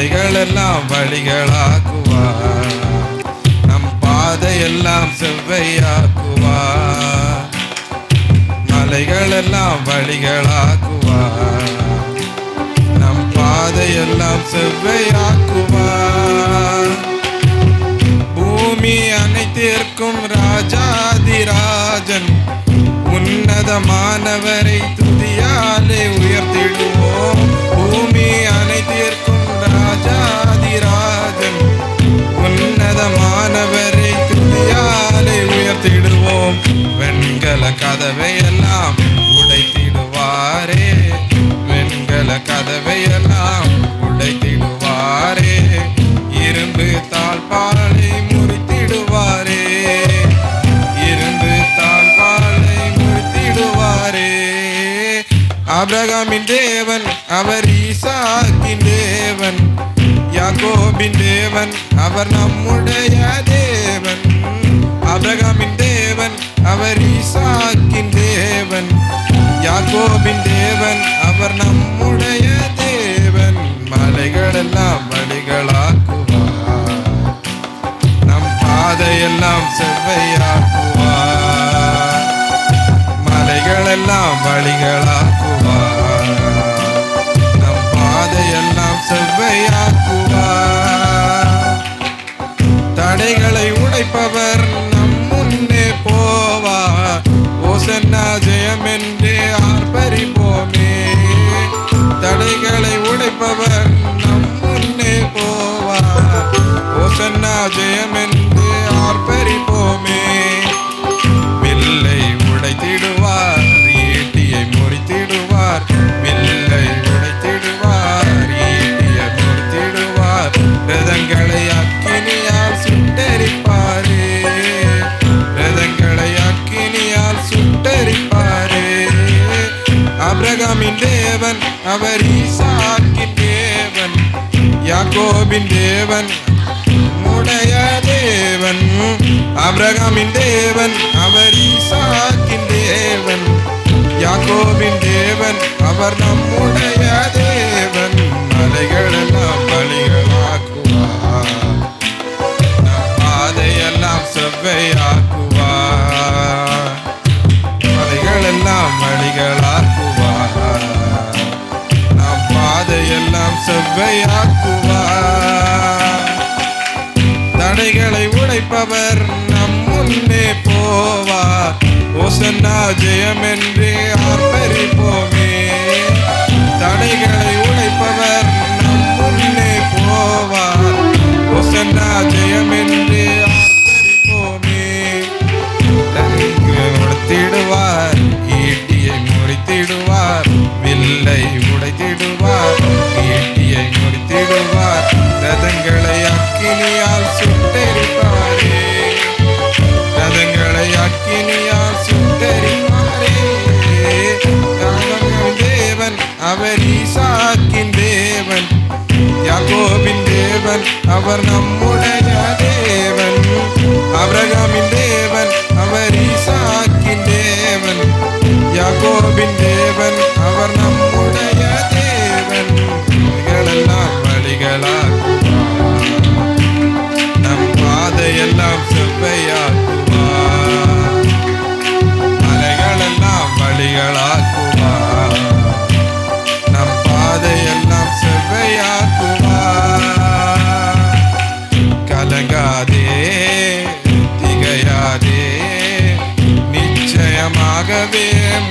மலைகளெல்லாம் வழிகளாக்குவார். நம் பாதையெல்லாம் செவ்வையாக்குவார். மலைகளெல்லாம் வழிகளாக்குவார். நம் பாதையெல்லாம் செவ்வையாக்குவார். பூமி அனைத்திற்கும் ராஜாதிராஜன் உன்னதமானவரை துதியாலே உயர்த்திடுவோம். உயர்த்திடுவோம் வெண்கல கதவை எல்லாம் உடைத்திடுவாரே. வெண்கல கதவை எல்லாம் உடைத்திடுவாரே. இரும்பு தாழ்பாலை முறித்திடுவாரே. இரும்பு தாழ்பாலை முறித்திடுவாரே. ஆபிரகாமின் தேவன் அவர் ஈசாக்கின் தேவன். யாகோபின் தேவன் அவர் நம்முடைய தேவன். ஆபிரகாமின் மலைகளெல்லாம் வழிகளாக்குவார் நம் பாதையெல்லாம் செவ்வையாக்குவார். மலைகளெல்லாம் வழிகளாக்குவார் நம் பாதையெல்லாம் செவ்வையாக்குவார். தடைகளை உடைப்பவர் நம் முன்னே போவார். ஓசன்னா ஜெயம் என்றே ஆர்ப்பரிப்போமே. அப்ரகாமின் தேவன் அவர் ஈசாக்கின் தேவன் யாக்கோபின் தேவன் உடைய தேவன் அப்ரகாமின் தேவன் அவர் ஈசாக்கின் தேவன் யாக்கோபின் தேவன் அவர் நம்முடைய தேவன். மலைகள் பாதையெல்லாம் தடைகளை உடைப்பவர் நம் முன்னே போவார். ஓசன்னா ஜெயம் என்று ஆர்ப்பரிப்போமே. சுட்டரிப்பாரே ரதங்களை அக்கினியால் சுட்டரிப்பாரே ராமங்கள் தேவன் அவர் ஈசாக்கின் தேவன் யாகோபின் தேவன் அவர் நம்முடைய தேவன் அப்ரகாமின் தேவன் saber